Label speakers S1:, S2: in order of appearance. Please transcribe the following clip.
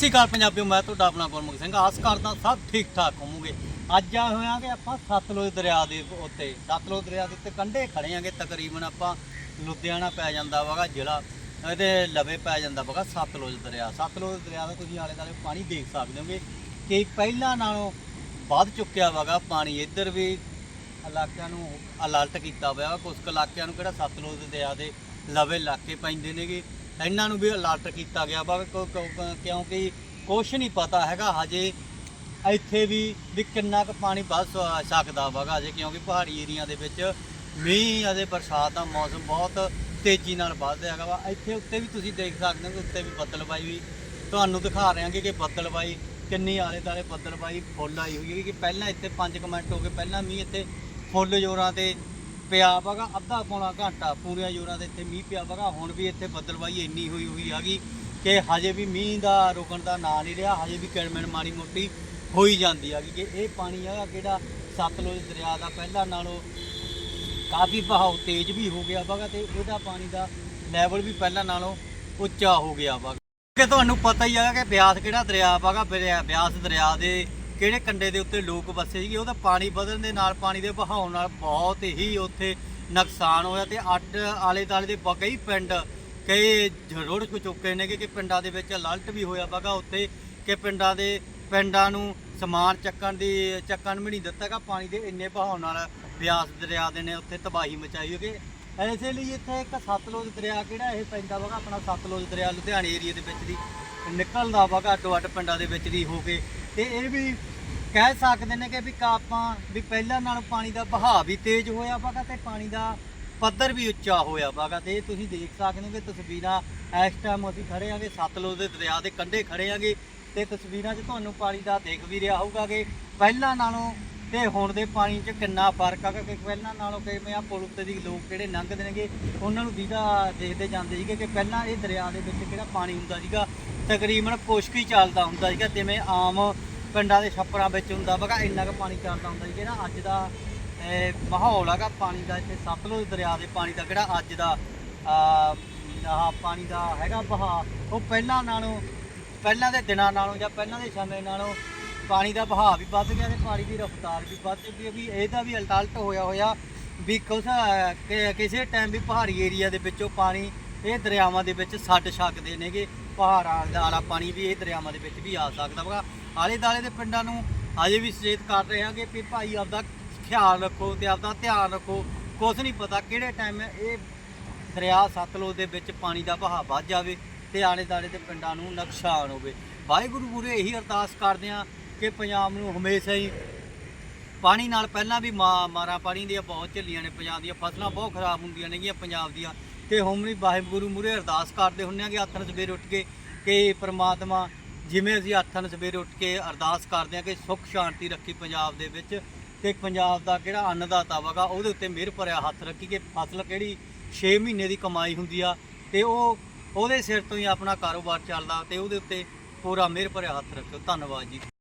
S1: ਸਤਿ ਸ਼੍ਰੀ ਅਕਾਲ ਪੰਜਾਬੀਓ, ਮੈਂ ਤੁਹਾਡਾ ਆਪਣਾ ਗੁਰਮੁਖ ਸਿੰਘ। ਆਸ ਕਰਦਾ ਸਭ ਠੀਕ ਠਾਕ ਹੋਵੋਗੇ। ਅੱਜ ਆ ਕਿ ਆਪਾਂ ਸਤਲੁਜ ਦਰਿਆ ਦੇ ਉੱਤੇ। ਸਤਲੁਜ ਦਰਿਆ ਦੇ ਉੱਤੇ ਕੰਢੇ ਖੜੇ ਆਂਗੇ। ਤਕਰੀਬਨ ਆਪਾਂ ਲੁਧਿਆਣਾ ਪੈ ਜਾਂਦਾ ਵਗਾ ਜ਼ਿਲ੍ਹਾ, ਇਹਦੇ ਲਵੇ ਪੈ ਜਾਂਦਾ ਵਗਾ ਸਤਲੁਜ ਦਰਿਆ। ਸਤਲੁਜ ਦਰਿਆ ਦਾ ਤੁਸੀਂ ਆਲੇ ਦਾਲੇ ਪਾਣੀ ਦੇਖ ਸਕਦੇ ਹੋਗੇ ਕਿ ਪਹਿਲਾਂ ਨਾਲੋਂ ਵੱਧ ਚੁੱਕਿਆ ਵਗਾ ਪਾਣੀ। ਇੱਧਰ ਵੀ ਇਲਾਕਿਆਂ ਨੂੰ ਅਲਰਟ ਕੀਤਾ ਹੋਇਆ ਕੁਝ ਇਲਾਕਿਆਂ ਨੂੰ ਕਿਹੜਾ ਸਤਲੁਜ ਦਰਿਆ ਦੇ ਲਵੇ ਇਲਾਕੇ ਪੈਂਦੇ ਨੇਗੇ। ਇਹਨਾਂ ਨੂੰ ਵੀ ਅਲਰਟ ਕੀਤਾ ਗਿਆ ਵਾ ਕਿਉਂ- ਕਿਉਂ- ਕਿਉਂਕਿ ਕੁਛ ਨਹੀਂ ਪਤਾ ਹੈਗਾ, ਹਜੇ ਇੱਥੇ ਵੀ ਵੀ ਕਿੰਨਾ ਕੁ ਪਾਣੀ ਵੱਧ ਸ- ਸਕਦਾ ਵਗਾ ਹਜੇ, ਕਿਉਂਕਿ ਪਹਾੜੀ ਏਰੀਆ ਦੇ ਵਿੱਚ ਮੀਂਹ ਅਤੇ ਬਰਸਾਤ ਦਾ ਮੌਸਮ ਬਹੁਤ ਤੇਜ਼ੀ ਨਾਲ ਵੱਧ ਰਿਹਾ ਹੈਗਾ ਵਾ। ਇੱਥੇ ਉੱਤੇ ਵੀ ਤੁਸੀਂ ਦੇਖ ਸਕਦੇ ਹੋ ਕਿ ਉੱਤੇ ਵੀ ਬੱਦਲਬਾਈ ਵੀ ਤੁਹਾਨੂੰ ਦਿਖਾ ਰਹੇ ਹਾਂਗੇ ਕਿ ਬੱਦਲਬਾਈ ਕਿੰਨੀ ਆਲੇ ਦਾਲੇ ਬੱਦਲਬਾਈ ਫੁੱਲ ਆਈ ਹੋਈ ਹੈ ਕਿ ਪਹਿਲਾਂ ਇੱਥੇ 5 ਮਿੰਟ ਹੋ ਗਏ, ਪਹਿਲਾਂ ਮੀਂਹ ਇੱਥੇ ਫੁੱਲ ਜ਼ੋਰਾਂ ਤੇ ਪਿਆ ਵਗਾ, ਅੱਧਾ ਪੌਣਾ ਘੰਟਾ ਪੂਰੀਆਂ ਜ਼ੋਰਾਂ ਦੇ ਇੱਥੇ ਮੀਂਹ ਪਿਆ ਵਗਾ। ਹੁਣ ਵੀ ਇੱਥੇ ਬੱਦਲਬਾਈ ਇੰਨੀ ਹੋਈ ਹੋਈ ਹੈਗੀ ਕਿ ਹਜੇ ਵੀ ਮੀਂਹ ਦਾ ਰੁਕਣ ਦਾ ਨਾਂ ਨਹੀਂ ਰਿਹਾ, ਹਜੇ ਵੀ ਕਿਣਮਣ ਮਾੜੀ ਮੋਟੀ ਹੋਈ ਜਾਂਦੀ ਹੈਗੀ ਕਿ ਇਹ ਪਾਣੀ ਹੈਗਾ ਕਿਹੜਾ ਸਤਲੁਜ ਦਰਿਆ ਦਾ ਪਹਿਲਾਂ ਨਾਲੋਂ ਕਾਫੀ ਬਹਾਅ ਤੇਜ਼ ਵੀ ਹੋ ਗਿਆ ਵਗਾ ਤੇ ਇਹਦਾ ਪਾਣੀ ਦਾ ਲੈਵਲ ਵੀ ਪਹਿਲਾਂ ਨਾਲੋਂ ਉੱਚਾ ਹੋ ਗਿਆ ਵਾ ਕਿ ਤੁਹਾਨੂੰ ਪਤਾ ਹੀ ਹੈਗਾ ਕਿ ਬਿਆਸ ਕਿਹੜਾ ਦਰਿਆ ਵਗਾ ਬਿਆਸ ਦਰਿਆ ਦੇ ਕਿਹੜੇ ਕੰਡੇ ਦੇ ਉੱਤੇ ਲੋਕ ਵਸੇ ਸੀਗੇ ਉਹਦਾ ਪਾਣੀ ਵਧਣ ਦੇ ਨਾਲ ਪਾਣੀ ਦੇ ਵਹਾਅ ਨਾਲ ਬਹੁਤ ਹੀ ਉੱਥੇ ਨੁਕਸਾਨ ਹੋਇਆ ਤੇ ਅੱਡ ਆਲੇ ਦਾਲੇ ਦੇ ਬ- ਕਈ ਪਿੰਡ ਕਈ ਰੋੜ ਕੋ ਚੁੱਕੇ ਨੇ ਕਿ ਪਿੰਡਾਂ ਦੇ ਵਿੱਚ ਅਲਰਟ ਵੀ ਹੋਇਆ ਵਗਾ ਉੱਥੇ ਕਿ ਪਿੰਡਾਂ ਦੇ ਪਿੰਡਾਂ ਨੂੰ ਸਮਾਨ ਚੱਕਣ ਦੀ, ਚੱਕਣ ਵੀ ਨਹੀਂ ਦਿੱਤਾਗਾ ਪਾਣੀ ਦੇ ਇੰਨੇ ਵਹਾਅ ਨਾਲ ਬਿਆਸ ਦਰਿਆ ਦੇ ਨੇ ਉੱਥੇ ਤਬਾਹੀ ਮਚਾਈ ਹੋਈ ਐਸੇ ਲਈ ਇੱਥੇ ਇੱਕ ਸਤਲੁਜ ਦਰਿਆ ਕਿਹੜਾ ਇਹ ਪੈਂਦਾ ਵਗਾ, ਆਪਣਾ ਸਤਲੁਜ ਦਰਿਆ ਲੁਧਿਆਣੇ ਏਰੀਆ ਦੇ ਵਿੱਚ ਦੀ ਨਿਕਲਦਾ ਵਗਾ ਅੱਡੋ ਅੱਡ ਪਿੰਡਾਂ ਦੇ ਵਿੱਚ ਦੀ ਹੋ ਕੇ ਤੇ ਇਹ ਵੀ ਕਹਿ ਸਕਦੇ ਨੇ ਕਿ ਵੀ ਕਾਪਾਂ, ਵੀ ਪਹਿਲਾਂ ਨਾਲੋਂ ਪਾਣੀ ਦਾ ਵਹਾਅ ਵੀ ਤੇਜ਼ ਹੋਇਆ ਵਗਾ ਤੇ ਪਾਣੀ ਦਾ ਪੱਧਰ ਵੀ ਉੱਚਾ ਹੋਇਆ ਵਗਾ ਤੇ ਇਹ ਤੁਸੀਂ ਦੇਖ ਸਕਦੇ ਹੋ ਕਿ ਤਸਵੀਰਾਂ ਇਸ ਟਾਈਮ ਅਸੀਂ ਖੜੇ ਆਂਗੇ ਸਤਲੁਜ ਦੇ ਦਰਿਆ ਦੇ ਕੰਢੇ ਖੜੇ ਆਂਗੇ ਤੇ ਤਸਵੀਰਾਂ 'ਚ ਤੁਹਾਨੂੰ ਪਾਣੀ ਦਾ ਦੇਖ ਵੀ ਰਿਹਾ ਹੋਊਗਾ ਕਿ ਪਹਿਲਾਂ ਨਾਲੋਂ ਤੇ ਹੁਣ ਦੇ ਪਾਣੀ 'ਚ ਕਿੰਨਾ ਫ਼ਰਕ ਆ ਕਿ ਪਹਿਲਾਂ ਨਾਲੋਂ ਕਿਵੇਂ ਆ, ਪੁਲ ਉੱਤੇ ਦੀ ਲੋਕ ਜਿਹੜੇ ਲੰਘਦੇ ਨੇਗੇ, ਉਹਨਾਂ ਨੂੰ ਦੀਦਾ ਦੇਖਦੇ ਜਾਂਦੇ ਸੀਗੇ ਕਿ ਪਹਿਲਾਂ ਇਹ ਦਰਿਆ ਦੇ ਵਿੱਚ ਕਿਹੜਾ ਪਾਣੀ ਹੁੰਦਾ ਸੀਗਾ, ਤਕਰੀਬਨ ਪੁਸ਼ਕੀ ਚੱਲਦਾ ਹੁੰਦਾ ਸੀਗਾ, ਜਿਵੇਂ ਆਮ ਪਿੰਡਾਂ ਦੇ ਛੱਪਰਾਂ ਵਿੱਚ ਹੁੰਦਾ ਵਗਾ ਇੰਨਾ ਕੁ ਪਾਣੀ ਚੱਲਦਾ ਹੁੰਦਾ ਜੀ ਜਿਹੜਾ ਅੱਜ ਦਾ ਮਾਹੌਲ ਹੈਗਾ ਪਾਣੀ ਦਾ ਇੱਥੇ ਸਤਲੁਜ ਦਰਿਆ ਦੇ ਪਾਣੀ ਦਾ ਕਿਹੜਾ ਅੱਜ ਦਾ ਆਹ ਪਾਣੀ ਦਾ ਹੈਗਾ ਵਹਾਅ, ਉਹ ਪਹਿਲਾਂ ਨਾਲੋਂ, ਪਹਿਲਾਂ ਦੇ ਦਿਨਾਂ ਨਾਲੋਂ ਜਾਂ ਪਹਿਲਾਂ ਦੇ ਸਮੇਂ ਨਾਲੋਂ ਪਾਣੀ ਦਾ ਬਹਾਅ ਵੀ ਵੱਧ ਗਿਆ ਤੇ ਪਾਣੀ ਦੀ ਰਫ਼ਤਾਰ ਵੀ ਵੱਧ ਗਈ ਵੀ ਇਹਦਾ ਵੀ ਅਲਟਲਟ ਹੋਇਆ ਹੋਇਆ ਵੀ ਕੁਛ ਕਿਸੇ ਟਾਈਮ ਵੀ ਪਹਾੜੀ ਏਰੀਆ ਦੇ ਵਿੱਚੋਂ ਪਾਣੀ ਇਹ ਦਰਿਆਵਾਂ ਦੇ ਵਿੱਚ ਛੱਡ ਸਕਦੇ ਨੇਗੇ। ਪਹਾੜਾਂ ਦਾ ਆਲਾ ਪਾਣੀ ਵੀ ਇਹ ਦਰਿਆਵਾਂ ਦੇ ਵਿੱਚ ਵੀ ਆ ਸਕਦਾ ਵਾ। ਆਲੇ ਦਾਲੇ ਦੇ ਪਿੰਡਾਂ ਨੂੰ ਅਜੇ ਵੀ ਸੁਚੇਤ ਕਰ ਰਹੇ ਹਾਂ ਕਿ ਵੀ ਭਾਈ ਆਪਦਾ ਖਿਆਲ ਰੱਖੋ ਤੇ ਆਪਦਾ ਧਿਆਨ ਰੱਖੋ। ਕੁਛ ਨਹੀਂ ਪਤਾ ਕਿਹੜੇ ਟਾਈਮ ਇਹ ਦਰਿਆ ਸਤਲੁਜ ਦੇ ਵਿੱਚ ਪਾਣੀ ਦਾ ਵਹਾਅ ਵੱਧ ਜਾਵੇ ਤੇ ਆਲੇ ਦਾਲੇ ਦੇ ਪਿੰਡਾਂ ਨੂੰ ਨੁਕਸਾਨ ਹੋਵੇ। ਵਾਹਿਗੁਰੂ ਗੁਰੂ ਇਹੀ ਅਰਦਾਸ ਕਰਦੇ ਹਾਂ ਕਿ ਪੰਜਾਬ ਨੂੰ ਹਮੇਸ਼ਾ ਹੀ ਪਾਣੀ ਨਾਲ ਪਹਿਲਾਂ ਵੀ ਮਾ- ਮਾਰਾਂ ਪਾਣੀ ਦੀਆਂ ਬਹੁਤ ਝੱਲੀਆਂ ਨੇ, ਪੰਜਾਬ ਦੀਆਂ ਫਸਲਾਂ ਬਹੁਤ ਖਰਾਬ ਹੁੰਦੀਆਂ ਨੇਗੀਆਂ, ਪੰਜਾਬ ਦੀਆਂ ਤੇ ਹੁਣ ਵਾਹਿਗੁਰੂ ਮੂਹਰੇ ਅਰਦਾਸ ਕਰਦੇ ਹੁੰਨੇ ਆ ਕਿ ਹੱਥਾਂ ਸਵੇਰੇ ਉੱਠ ਕੇ ਕਿ ਪ੍ਰਮਾਤਮਾ ਜਿਵੇਂ ਅਸੀਂ ਹੱਥਾਂ ਨੂੰ ਸਵੇਰੇ ਉੱਠ ਕੇ ਅਰਦਾਸ ਕਰਦੇ ਆ ਕਿ ਸੁੱਖ, ਸ਼ਾਂਤੀ ਰੱਖੀ ਪੰਜਾਬ ਦੇ ਵਿੱਚ ਤੇ ਪੰਜਾਬ ਦਾ ਕਿਹੜਾ ਅੰਨਦਾਤਾ ਵਗਾ, ਉਹਦੇ ਉੱਤੇ ਮਿਹਰ ਭਰਿਆ ਹੱਥ ਰੱਖੀ ਕਿ ਫਸਲ ਕਿਹੜੀ 6 ਮਹੀਨੇ ਦੀ ਕਮਾਈ ਹੁੰਦੀ ਆ ਤੇ ਉਹ, ਉਹਦੇ ਸਿਰ ਤੋਂ ਹੀ ਆਪਣਾ ਕਾਰੋਬਾਰ ਚੱਲਦਾ ਤੇ ਉਹਦੇ ਉੱਤੇ ਪੂਰਾ ਮਿਹਰ ਭਰਿਆ ਹੱਥ ਰੱਖਿਓ। ਧੰਨਵਾਦ ਜੀ।